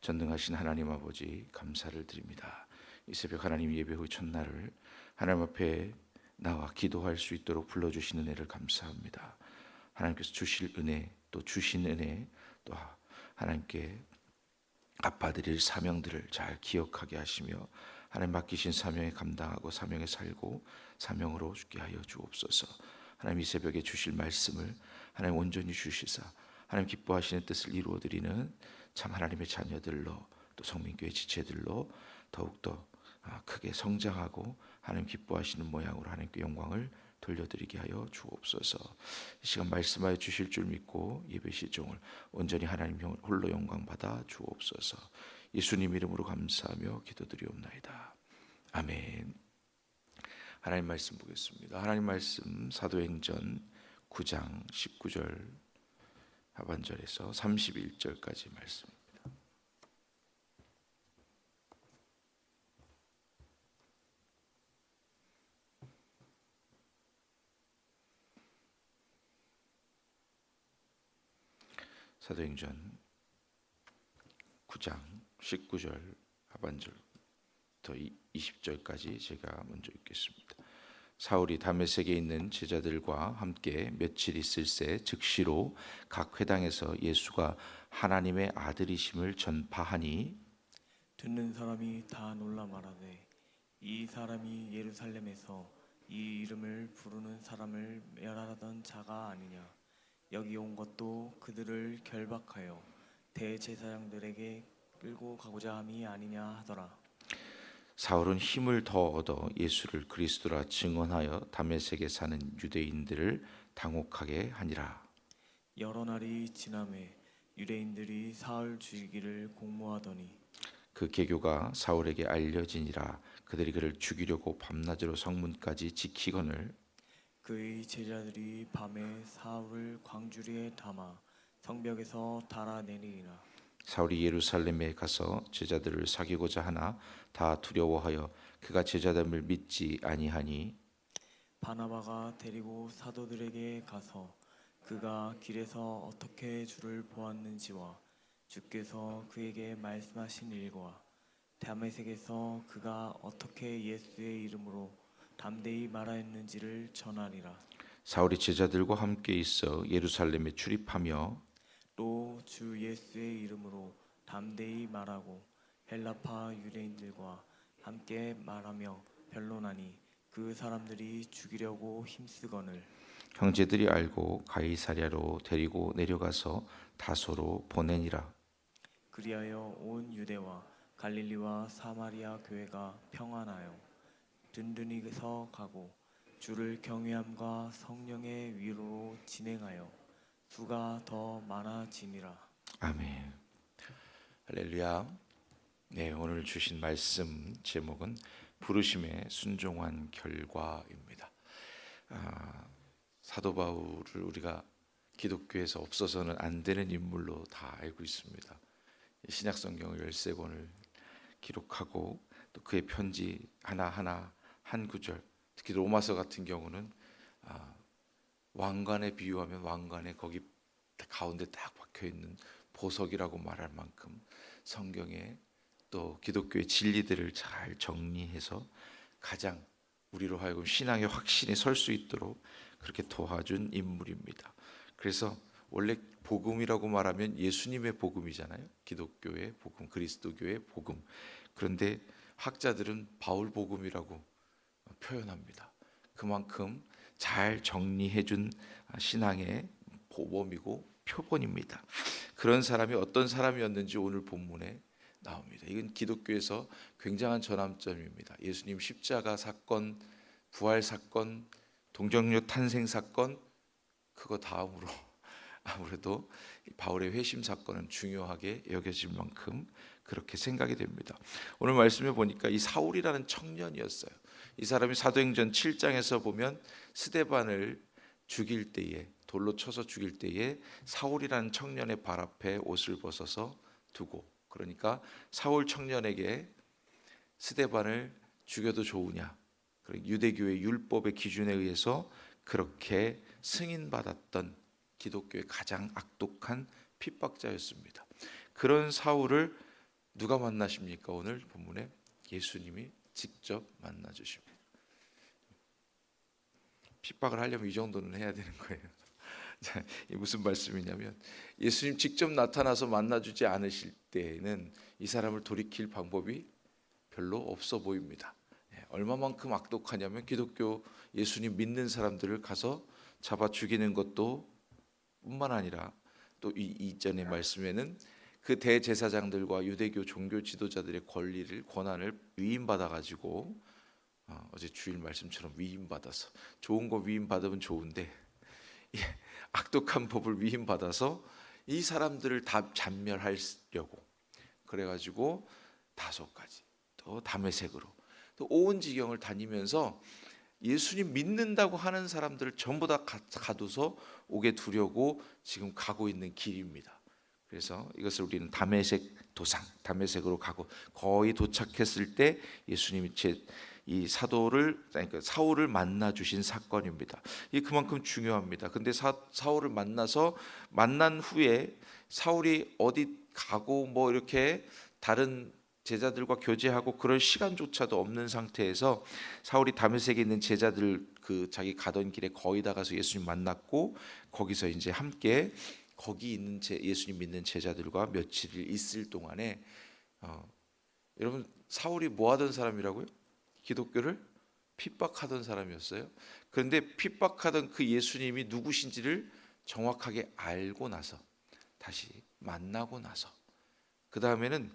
전능하신 하나님 아버지 감사를 드립니다. 이 새벽 하나님 예배 후 첫날을 하나님 앞에 나와 기도할 수 있도록 불러주시는 은혜를 감사합니다. 하나님께서 주실 은혜 또 주신 은혜 또 하나님께 갚아드릴 사명들을 잘 기억하게 하시며 하나님 맡기신 사명에 감당하고 사명에 살고 사명으로 죽게 하여 주옵소서. 하나님 이 새벽에 주실 말씀을 하나님 온전히 주시사 하나님 기뻐하시는 뜻을 이루어 드리는 참 하나님의 자녀들로 또 성민교회 지체들로 더욱더 아, 크게 성장하고 하나님 기뻐하시는 모양으로 하나님께 영광을 돌려드리게 하여 주옵소서. 이 시간 말씀하여 주실 줄 믿고 예배 시종을 온전히 하나님 홀로 영광 받아 주옵소서. 예수님 이름으로 감사하며 기도드리옵나이다. 아멘. 하나님 말씀 보겠습니다. 하나님 말씀 사도행전 9장 19절 하반절에서 31절까지 말씀 사도행전 9장 19절 하반절 더 20절까지 제가 먼저 읽겠습니다. 사울이 다메섹에 있는 제자들과 함께 며칠 있을 새 즉시로 각 회당에서 예수가 하나님의 아들이심을 전파하니 듣는 사람이 다 놀라 말하되 이 사람이 예루살렘에서 이 이름을 부르는 사람을 멸하던 자가 아니냐 여기 온 것도 그들을 결박하여 대제사장들에게 끌고 가고자 함이 아니냐 하더라 사울은 힘을 더 얻어 예수를 그리스도라 증언하여 다메섹에 사는 유대인들을 당혹하게 하니라. 여러 날이 지남에 유대인들이 사울 죽이기를 공모하더니 그 계교가 사울에게 알려지니라. 그들이 그를 죽이려고 밤낮으로 성문까지 지키거늘 그의 제자들이 밤에 사울을 광주리에 담아 성벽에서 달아내리니라. 사울이 예루살렘에 가서 제자들을 사귀고자 하나 다 두려워하여 그가 제자됨을 믿지 아니하니 바나바가 데리고 사도들에게 가서 그가 길에서 어떻게 주를 보았는지와 주께서 그에게 말씀하신 일과 다메섹에서 그가 어떻게 예수의 이름으로 담대히 말하였는지를 전하리라. 사울이 제자들과 함께 있어 예루살렘에 출입하며 또 주 예수의 이름으로 담대히 말하고 헬라파 유대인들과 함께 말하며 변론하니 그 사람들이 죽이려고 힘쓰거늘 형제들이 알고 가이사랴로 데리고 내려가서 다소로 보내니라. 그리하여 온 유대와 갈릴리와 사마리아 교회가 평안하여 든든히 서 가고 주를 경외함과 성령의 위로로 진행하여 수가 더 많아지니라. 아멘. 할렐루야. 네, 오늘 주신 말씀 제목은 부르심에 순종한 결과입니다. 아, 사도 바울을 우리가 기독교에서 없어서는 안 되는 인물로 다 알고 있습니다. 신약 성경을 열세 권을 기록하고 또 그의 편지 하나 하나 한 구절, 특히 로마서 같은 경우는 아, 왕관에 비유하면 왕관에 거기 가운데 딱 박혀 있는 보석이라고 말할 만큼 성경에 또 기독교의 진리들을 잘 정리해서 가장 우리로 하여금 신앙의 확신이 설 수 있도록 그렇게 도와준 인물입니다. 그래서 원래 복음이라고 말하면 예수님의 복음이잖아요. 기독교의 복음, 그리스도교의 복음. 그런데 학자들은 바울 복음이라고 표현합니다. 그만큼 잘 정리해 준 신앙의 보범이고 표본입니다. 그런 사람이 어떤 사람이었는지 오늘 본문에 나옵니다. 이건 기독교에서 굉장한 전환점입니다. 예수님 십자가 사건, 부활 사건, 동정녀 탄생 사건 그거 다음으로 아무래도 이 바울의 회심 사건은 중요하게 여겨질 만큼 그렇게 생각이 됩니다. 오늘 말씀에 보니까 이 사울이라는 청년이었어요. 이 사람이 사도행전 7장에서 보면 스데반을 죽일 때에 돌로 쳐서 죽일 때에 사울이라는 청년의 발 앞에 옷을 벗어서 두고 그러니까 사울 청년에게 스데반을 죽여도 좋으냐 그러니까 유대교의 율법의 기준에 의해서 그렇게 승인받았던 기독교의 가장 악독한 핍박자였습니다. 그런 사울을 누가 만나십니까? 오늘 본문에 예수님이 직접 만나 주십니다. 핍박을 하려면 이 정도는 해야 되는 거예요. 자, 이 무슨 말씀이냐면 예수님 직접 나타나서 만나 주지 않으실 때에는 이 사람을 돌이킬 방법이 별로 없어 보입니다. 예, 얼마만큼 악독하냐면 기독교 예수님 믿는 사람들을 가서 잡아 죽이는 것도 뿐만 아니라 또 이 이전의 말씀에는 그 대제사장들과 유대교 종교 지도자들의 권리를 권한을 위임받아 가지고 어, 어제 주일 말씀처럼 위임받아서 좋은 거 위임받으면 좋은데 예, 악독한 법을 위임받아서 이 사람들을 다 잔멸하려고 그래가지고 다섯 가지 또 담의색으로 또 온 지경을 다니면서 예수님 믿는다고 하는 사람들을 전부 다 가- 가둬서 오게 두려고 지금 가고 있는 길입니다. 그래서 이것을 우리는 담의색 도상, 담의색으로 가고 거의 도착했을 때 예수님이 제 이 사도를 그러니까 사울을 만나 주신 사건입니다. 이 그만큼 중요합니다. 근데 사, 사울을 만나서 만난 후에 사울이 어디 가고 뭐 이렇게 다른 제자들과 교제하고 그럴 시간조차도 없는 상태에서 사울이 다메섹에 있는 제자들 그 자기 가던 길에 거의 다 가서 예수님 만났고 거기서 이제 함께 거기 있는 제, 예수님 믿는 제자들과 며칠 있을 동안에 어, 여러분 사울이 뭐 하던 사람이라고요? 기독교를 핍박하던 사람이었어요. 그런데 핍박하던 그 예수님이 누구신지를 정확하게 알고 나서 다시 만나고 나서 그 다음에는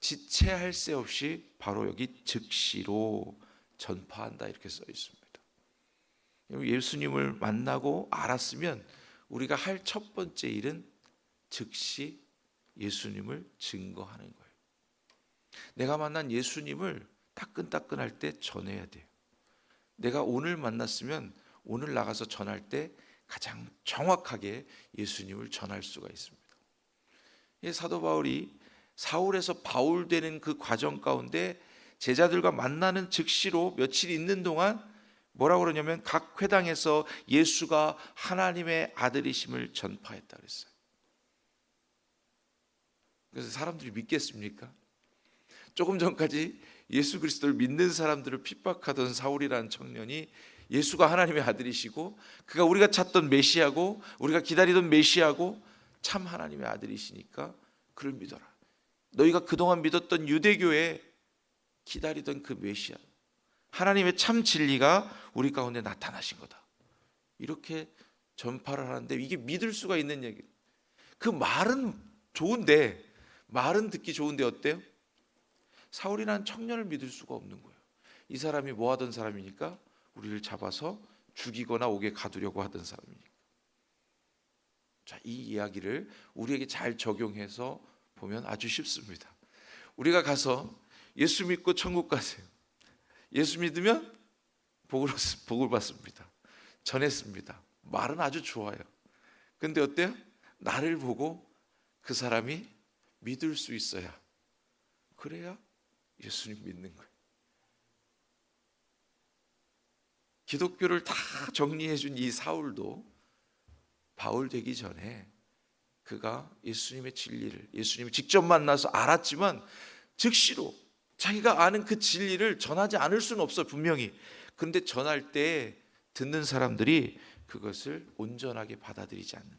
지체할 새 없이 바로 여기 즉시로 전파한다 이렇게 써 있습니다. 예수님을 만나고 알았으면 우리가 할 첫 번째 일은 즉시 예수님을 증거하는 거예요. 내가 만난 예수님을 따끈따끈할 때 전해야 돼요. 내가 오늘 만났으면 오늘 나가서 전할 때 가장 정확하게 예수님을 전할 수가 있습니다. 이 사도 바울이 사울에서 바울 되는 그 과정 가운데 제자들과 만나는 즉시로 며칠 있는 동안 뭐라고 그러냐면 각 회당에서 예수가 하나님의 아들이심을 전파했다 그랬어요. 그래서 사람들이 믿겠습니까? 조금 전까지 예수 그리스도를 믿는 사람들을 핍박하던 사울이라는 청년이 예수가 하나님의 아들이시고 그가 우리가 찾던 메시아고 우리가 기다리던 메시아고 참 하나님의 아들이시니까 그를 믿어라. 너희가 그동안 믿었던 유대교에 기다리던 그 메시아 하나님의 참 진리가 우리 가운데 나타나신 거다. 이렇게 전파를 하는데 이게 믿을 수가 있는 얘기. 그 말은 좋은데 말은 듣기 좋은데 어때요? 사울이라는 청년을 믿을 수가 없는 거예요. 이 사람이 뭐 하던 사람이니까 우리를 잡아서 죽이거나 옥에 가두려고 하던 사람이니까. 자, 이 이야기를 우리에게 잘 적용해서 보면 아주 쉽습니다. 우리가 가서 예수 믿고 천국 가세요. 예수 믿으면 복을, 얻- 복을 받습니다. 전했습니다. 말은 아주 좋아요. 근데 어때요? 나를 보고 그 사람이 믿을 수 있어야. 그래야 예수님 믿는 거예요. 기독교를 다 정리해 준 이 사울도 바울 되기 전에 그가 예수님의 진리를 예수님을 직접 만나서 알았지만 즉시로 자기가 아는 그 진리를 전하지 않을 수는 없어 분명히. 근데 전할 때 듣는 사람들이 그것을 온전하게 받아들이지 않는다.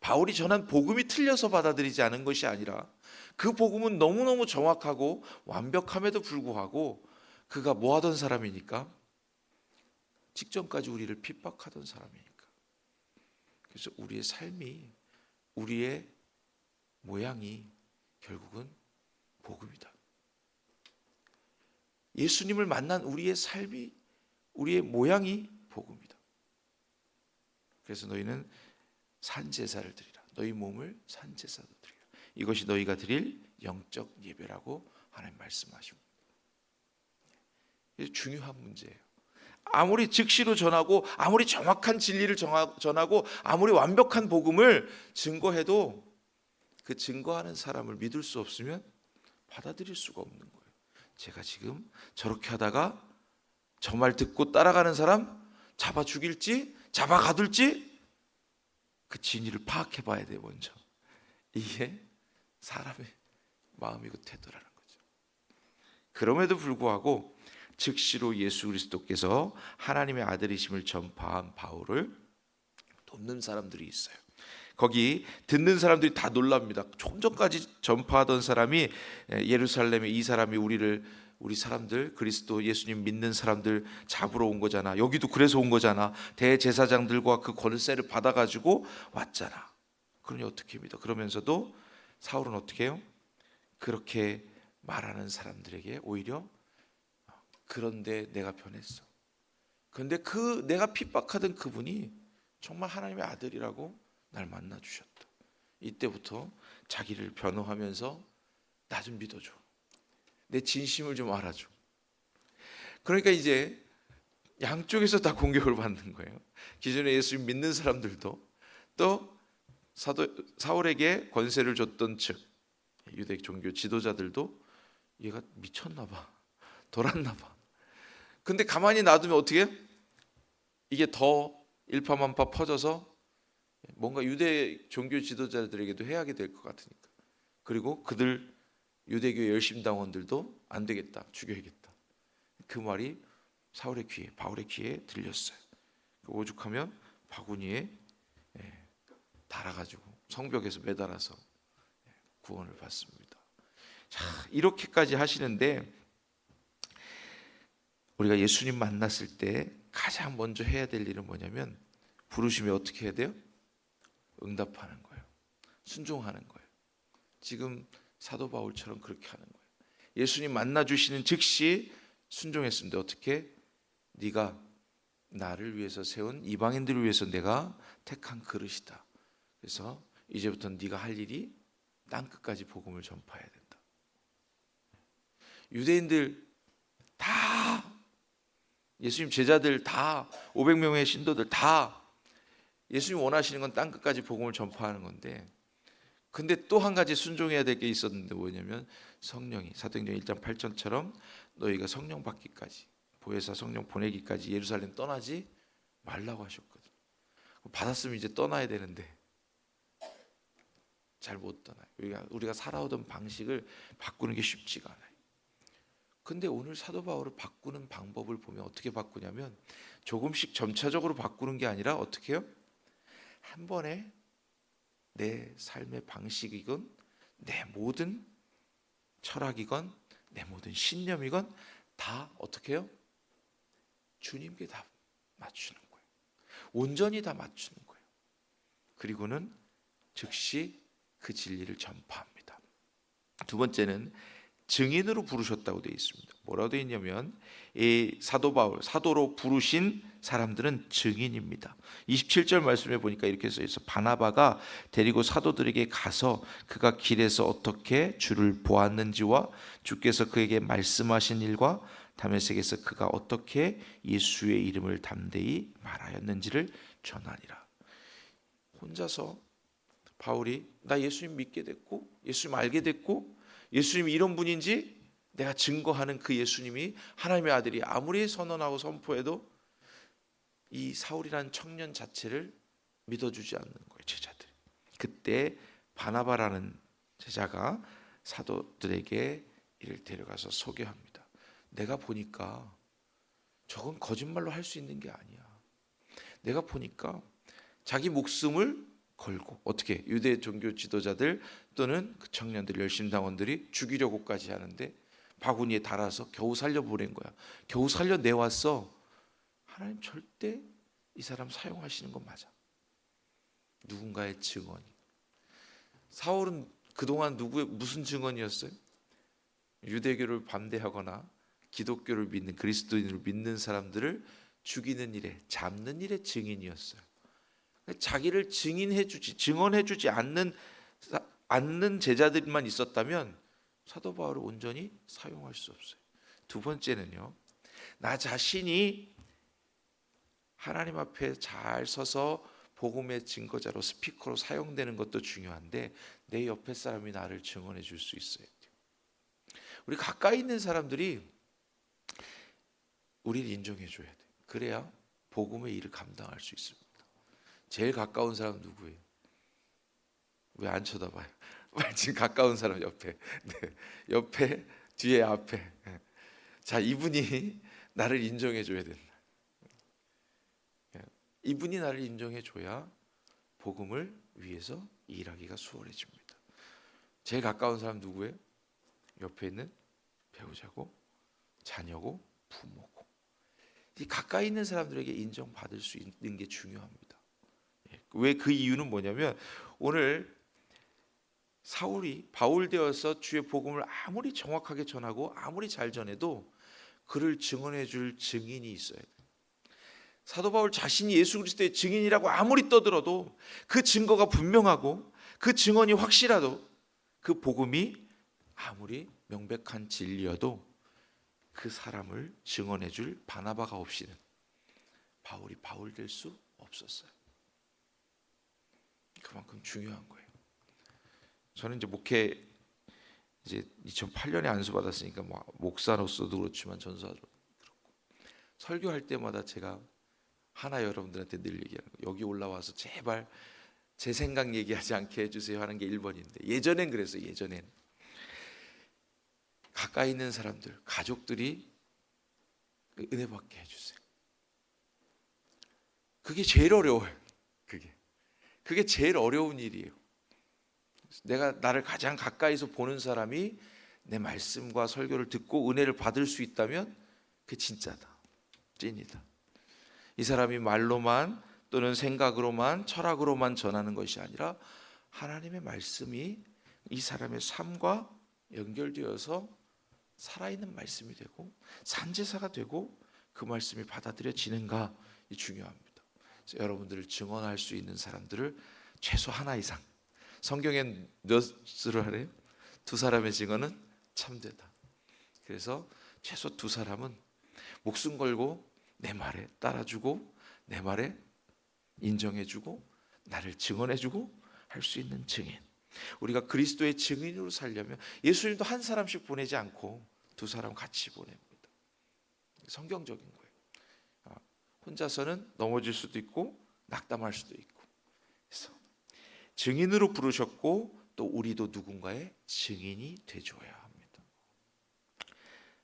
바울이 전한 복음이 틀려서 받아들이지 않은 것이 아니라 그 복음은 너무너무 정확하고 완벽함에도 불구하고 그가 뭐 하던 사람이니까 직전까지 우리를 핍박하던 사람이니까 그래서 우리의 삶이 우리의 모양이 결국은 복음이다. 예수님을 만난 우리의 삶이 우리의 모양이 복음이다. 그래서 너희는 산 제사를 드리라. 너희 몸을 산 제사로 드리라. 이것이 너희가 드릴 영적 예배라고 하나님 말씀하십니다. 중요한 문제예요. 아무리 즉시로 전하고 아무리 정확한 진리를 전하고 아무리 완벽한 복음을 증거해도 그 증거하는 사람을 믿을 수 없으면 받아들일 수가 없는 거예요. 제가 지금 저렇게 하다가 저 말 듣고 따라가는 사람 잡아 죽일지 잡아 가둘지 그 진위를 파악해 봐야 돼 먼저. 이게 사람의 마음이고 태도라는 거죠. 그럼에도 불구하고 즉시로 예수 그리스도께서 하나님의 아들이심을 전파한 바울을 돕는 사람들이 있어요. 거기 듣는 사람들이 다 놀랍니다. 좀 전까지 전파하던 사람이 예루살렘에 이 사람이 우리를 우리 사람들 그리스도 예수님 믿는 사람들 잡으러 온 거잖아. 여기도 그래서 온 거잖아. 대제사장들과 그 권세를 받아 가지고 왔잖아. 그러니 어떻게 믿어? 그러면서도 사울은 어떻게 해요? 그렇게 말하는 사람들에게 오히려 그런데 내가 변했어. 그런데 그 내가 핍박하던 그분이 정말 하나님의 아들이라고 날 만나 주셨다. 이때부터 자기를 변호하면서 나 좀 믿어줘. 내 진심을 좀 알아줘. 그러니까 이제 양쪽에서 다 공격을 받는 거예요. 기존에 예수님 믿는 사람들도 또 사도 사울에게 권세를 줬던 측 유대 종교 지도자들도 얘가 미쳤나 봐. 돌았나 봐. 근데 가만히 놔두면 어떻게 해? 이게 더 일파만파 퍼져서 뭔가 유대 종교 지도자들에게도 해하게 될 것 같으니까. 그리고 그들 유대교 열심당원들도 안 되겠다. 죽여야겠다. 그 말이 사울의 귀에 바울의 귀에 들렸어요. 그 오죽하면 바구니에 예, 달아가지고 성벽에서 매달아서 예, 구원을 받습니다. 자 이렇게까지 하시는데 우리가 예수님 만났을 때 가장 먼저 해야 될 일은 뭐냐면 부르시면 어떻게 해야 돼요? 응답하는 거예요. 순종하는 거예요. 지금 사도 바울처럼 그렇게 하는 거예요. 예수님 만나 주시는 즉시 순종했습니다. 어떻게? 네가 나를 위해서 세운 이방인들을 위해서 내가 택한 그릇이다. 그래서 이제부터 네가 할 일이 땅 끝까지 복음을 전파해야 된다. 유대인들 다 예수님 제자들 다 500명의 신도들 다 예수님 원하시는 건 땅 끝까지 복음을 전파하는 건데 근데 또 한 가지 순종해야 될 게 있었는데 뭐냐면 성령이 사도행전 1장 8절처럼 너희가 성령 받기까지 보혜사 성령 보내기까지 예루살렘 떠나지 말라고 하셨거든. 받았으면 이제 떠나야 되는데 잘 못 떠나요. 우리가 우리가 살아오던 방식을 바꾸는 게 쉽지가 않아요. 근데 오늘 사도 바울을 바꾸는 방법을 보면 어떻게 바꾸냐면 조금씩 점차적으로 바꾸는 게 아니라 어떻게 해요? 한 번에 내 삶의 방식이건 내 모든 철학이건 내 모든 신념이건 다 어떻게 해요? 주님께 다 맞추는 거예요. 온전히 다 맞추는 거예요. 그리고는 즉시 그 진리를 전파합니다. 두 번째는 증인으로 부르셨다고 되어 있습니다. 뭐라고 되어 있냐면 이 사도 바울 사도로 부르신 사람들은 증인입니다. 27절 말씀에 보니까 이렇게 써 있어. 바나바가 데리고 사도들에게 가서 그가 길에서 어떻게 주를 보았는지와 주께서 그에게 말씀하신 일과 다메섹에서 그가 어떻게 예수의 이름을 담대히 말하였는지를 전하니라. 혼자서 바울이 나 예수님 믿게 됐고 예수님 알게 됐고 예수님이 이런 분인지 내가 증거하는 그 예수님이 하나님의 아들이 아무리 선언하고 선포해도 이 사울이라는 청년 자체를 믿어주지 않는 거예요 제자들. 그때 바나바라는 제자가 사도들에게 이를 데려가서 소개합니다. 내가 보니까 저건 거짓말로 할 수 있는 게 아니야. 내가 보니까 자기 목숨을 걸고 어떻게 유대 종교 지도자들 또는 그 청년들 열심당원들이 죽이려고까지 하는데 바구니에 달아서 겨우 살려 보낸 거야. 겨우 살려 내왔어. 하나님 절대 이 사람 사용하시는 건 맞아. 누군가의 증언이. 사울은 그동안 누구의 무슨 증언이었어요? 유대교를 반대하거나 기독교를 믿는 그리스도인을 믿는 사람들을 죽이는 일에 잡는 일의 증인이었어요. 자기를 증인해 주지 증언해 주지 않는 사- 않는 제자들만 있었다면 사도 바울을 온전히 사용할 수 없어요. 두 번째는요, 나 자신이 하나님 앞에 잘 서서 복음의 증거자로 스피커로 사용되는 것도 중요한데 내 옆에 사람이 나를 증언해 줄 수 있어야 돼요. 우리 가까이 있는 사람들이 우리를 인정해 줘야 돼. 그래야 복음의 일을 감당할 수 있습니다. 제일 가까운 사람 누구예요? 왜 안 쳐다봐요? 빨리 지금 가까운 사람 옆에, 네. 옆에, 뒤에, 앞에. 네. 자, 이분이 나를 인정해 줘야 된다. 네. 이분이 나를 인정해 줘야 복음을 위해서 일하기가 수월해집니다. 제일 가까운 사람 누구예요? 옆에 있는 배우자고, 자녀고, 부모고. 이 가까이 있는 사람들에게 인정받을 수 있는 게 중요합니다. 왜 그 이유는 뭐냐면 오늘 사울이 바울 되어서 주의 복음을 아무리 정확하게 전하고 아무리 잘 전해도 그를 증언해 줄 증인이 있어야 돼. 사도 바울 자신이 예수 그리스도의 증인이라고 아무리 떠들어도 그 증거가 분명하고 그 증언이 확실하도 그 복음이 아무리 명백한 진리여도 그 사람을 증언해 줄 바나바가 없이는 바울이 바울 될 수 없었어요. 그만큼 중요한 거예요. 저는 이제 목회 이제 2008년에 안수 받았으니까 뭐 목사로서도 그렇지만 전사로 그렇고. 설교할 때마다 제가 하나 여러분들한테 늘 얘기하는 거. 여기 올라와서 제발 제 생각 얘기하지 않게 해주세요 하는 게 1번인데 예전엔 그랬어요 예전엔. 가까이 있는 사람들 가족들이 그 은혜 받게 해주세요. 그게 제일 어려워요 그게. 그게 제일 어려운 일이에요 내가 나를 가장 가까이서 보는 사람이 내 말씀과 설교를 듣고 은혜를 받을 수 있다면 그 진짜다. 찐이다. 이 사람이 말로만 또는 생각으로만 철학으로만 전하는 것이 아니라 하나님의 말씀이 이 사람의 삶과 연결되어서 살아있는 말씀이 되고 산제사가 되고 그 말씀이 받아들여지는가 이 중요합니다. 여러분들을 증언할 수 있는 사람들을 최소 하나 이상 성경엔 몇을 하래요? 두 사람의 증언은 참되다. 그래서 최소 두 사람은 목숨 걸고 내 말에 따라주고 내 말에 인정해주고 나를 증언해주고 할 수 있는 증인. 우리가 그리스도의 증인으로 살려면 예수님도 한 사람씩 보내지 않고 두 사람 같이 보냅니다. 성경적인 거예요. 아, 혼자서는 넘어질 수도 있고 낙담할 수도 있고. 그래서 증인으로 부르셨고 또 우리도 누군가의 증인이 되줘야 합니다.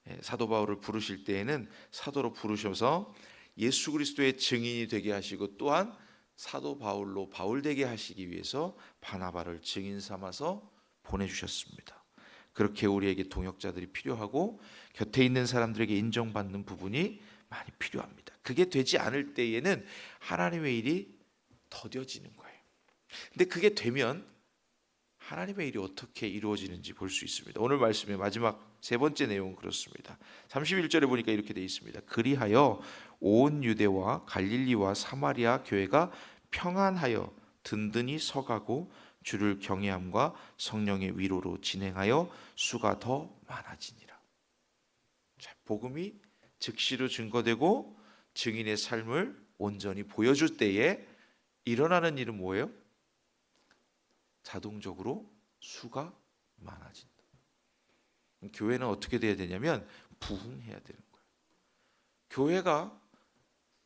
예, 사도 바울을 부르실 때에는 사도로 부르셔서 예수 그리스도의 증인이 되게 하시고 또한 사도 바울로 바울 되게 하시기 위해서 바나바를 증인 삼아서 보내 주셨습니다. 그렇게 우리에게 동역자들이 필요하고 곁에 있는 사람들에게 인정받는 부분이 많이 필요합니다. 그게 되지 않을 때에는 하나님의 일이 더뎌지는. 근데 그게 되면 하나님의 일이 어떻게 이루어지는지 볼 수 있습니다. 오늘 말씀의 마지막 세 번째 내용은 그렇습니다. 31절에 보니까 이렇게 되어 있습니다. 그리하여 온 유대와 갈릴리와 사마리아 교회가 평안하여 든든히 서가고 주를 경외함과 성령의 위로로 진행하여 수가 더 많아지니라. 자, 복음이 즉시로 증거되고 증인의 삶을 온전히 보여줄 때에 일어나는 일은 뭐예요? 자동적으로 수가 많아진다. 교회는 어떻게 돼야 되냐면 부흥해야 되는 거예요. 교회가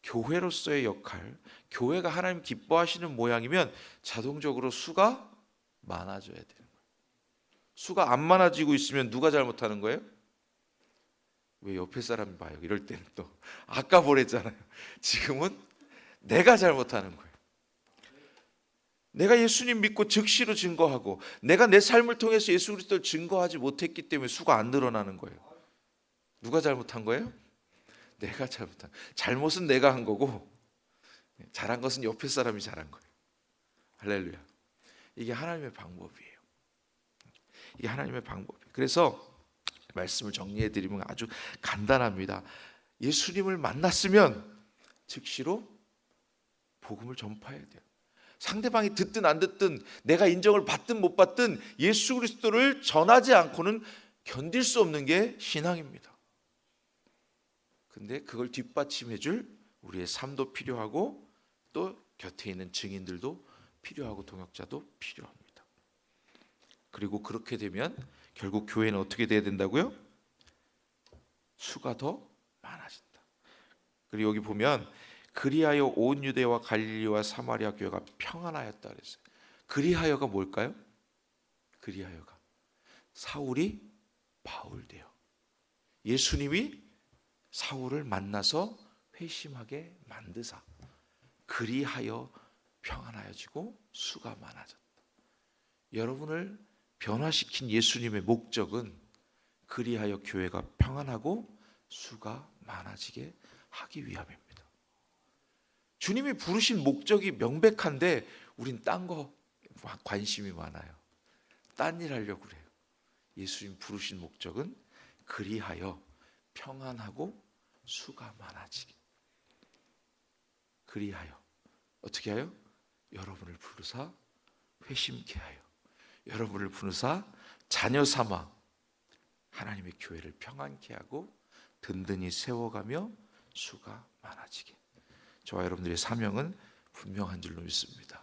교회로서의 역할, 교회가 하나님 기뻐하시는 모양이면 자동적으로 수가 많아져야 되는 거예요. 수가 안 많아지고 있으면 누가 잘못하는 거예요? 왜 옆에 사람이 봐요? 이럴 때는 또 아까 보랬잖아요. 지금은 내가 잘못하는 거예요. 내가 예수님 믿고 즉시로 증거하고 내가 내 삶을 통해서 예수 그리스도를 증거하지 못했기 때문에 수가 안 늘어나는 거예요. 누가 잘못한 거예요? 내가 잘못한. 잘못은 내가 한 거고 잘한 것은 옆에 사람이 잘한 거예요. 할렐루야. 이게 하나님의 방법이에요. 이게 하나님의 방법이에요. 그래서 말씀을 정리해 드리면 아주 간단합니다. 예수님을 만났으면 즉시로 복음을 전파해야 돼요. 상대방이 듣든 안 듣든 내가 인정을 받든 못 받든 예수 그리스도를 전하지 않고는 견딜 수 없는 게 신앙입니다. 근데 그걸 뒷받침해 줄 우리의 삶도 필요하고 또 곁에 있는 증인들도 필요하고 동역자도 필요합니다. 그리고 그렇게 되면 결국 교회는 어떻게 돼야 된다고요? 수가 더 많아진다. 그리고 여기 보면 그리하여 온 유대와 갈릴리와 사마리아 교회가 평안하였다 그랬어요. 그리하여가 뭘까요? 그리하여가 사울이 바울 돼요. 예수님이 사울을 만나서 회심하게 만드사 그리하여 평안하여지고 수가 많아졌다. 여러분을 변화시킨 예수님의 목적은 그리하여 교회가 평안하고 수가 많아지게 하기 위함입니다. 주님이 부르신 목적이 명백한데 우린 딴 거 관심이 많아요. 딴 일 하려고 그래요. 예수님 부르신 목적은 그리하여 평안하고 수가 많아지게. 그리하여 어떻게 하여? 여러분을 부르사 회심케 하여 여러분을 부르사 자녀 삼아 하나님의 교회를 평안케 하고 든든히 세워가며 수가 많아지게. 저와 여러분들의 사명은 분명한 줄로 믿습니다.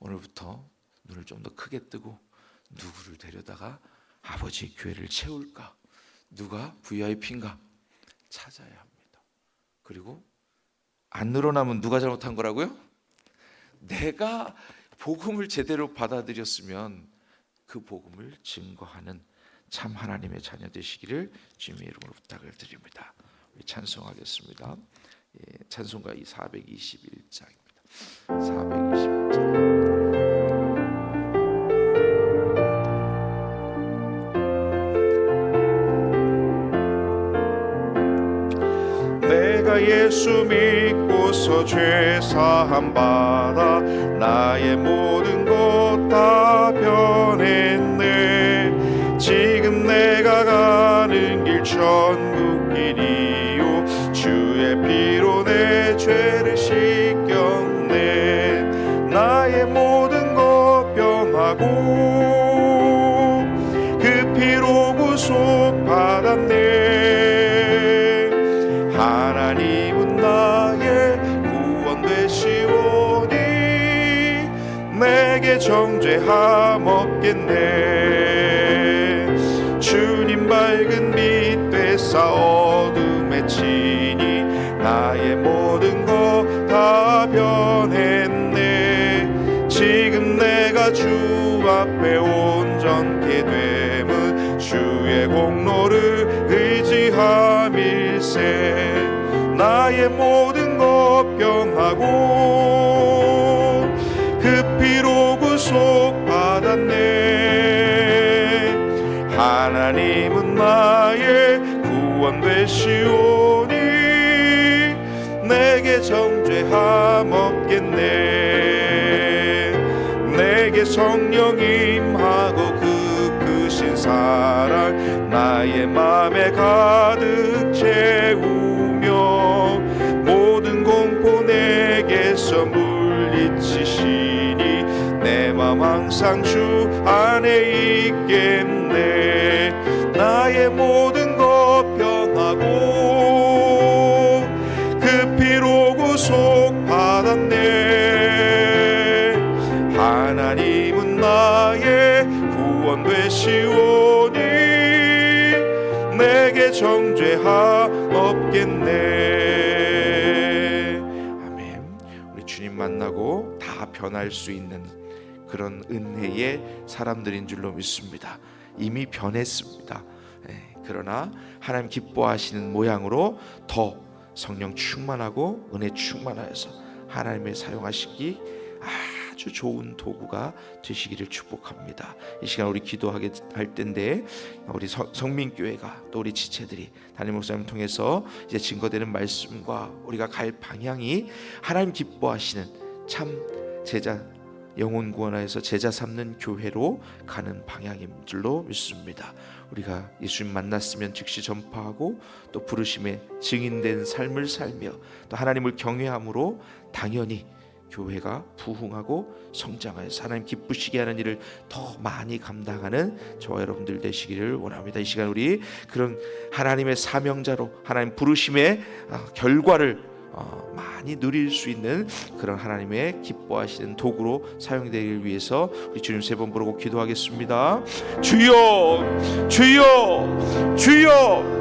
오늘부터 눈을 좀 더 크게 뜨고 누구를 데려다가 아버지 교회를 채울까? 누가 VIP인가? 찾아야 합니다. 그리고 안 늘어나면 누가 잘못한 거라고요? 내가 복음을 제대로 받아들였으면 그 복음을 증거하는 참 하나님의 자녀 되시기를 주님의 이름으로 부탁을 드립니다. 찬송하겠습니다. 예, 찬송가 이 421장입니다. 421장. 내가 예수 믿고서 죄 사함 받아 나의 모든 것 다 변했네 지금 내가 가는 길 천국 정죄함 없겠네. 주님 밝은 빛 되사 어둠에 치니 나의 모든 것다 변했네. 지금 내가 주 앞에 온전케 됨은 주의 공로를 의지함일세. 나의 모든 정죄함 없겠네. 내게 성령 임하고 그 크신 사랑 나의 맘에 가득 채우며 모든 공포 내게서 물리치시니 내 맘 항상 주 안에 있겠네 다 변할 수 있는 그런 은혜의 사람들인 줄로 믿습니다 이미 변했습니다 예, 그러나 하나님 기뻐하시는 모양으로 더 성령 충만하고 은혜 충만하여서 하나님을 사용하시기 아주 좋은 도구가 되시기를 축복합니다. 이 시간 우리 기도하게 할 텐데 우리 성- 성민교회가 또 우리 지체들이 담임 목사님 통해서 이제 증거되는 말씀과 우리가 갈 방향이 하나님 기뻐하시는 참 제자 영혼 구원하여서 제자 삼는 교회로 가는 방향인 줄로 믿습니다. 우리가 예수님 만났으면 즉시 전파하고 또 부르심에 증인된 삶을 살며 또 하나님을 경외함으로 당연히 교회가 부흥하고 성장하여서 하나님 기쁘시게 하는 일을 더 많이 감당하는 저와 여러분들 되시기를 원합니다. 이 시간 우리 그런 하나님의 사명자로 하나님 부르심의 아, 결과를 어, 많이 누릴 수 있는 그런 하나님의 기뻐하시는 도구로 사용되기 위해서 우리 주님 세 번 부르고 기도하겠습니다. 주여, 주여, 주여.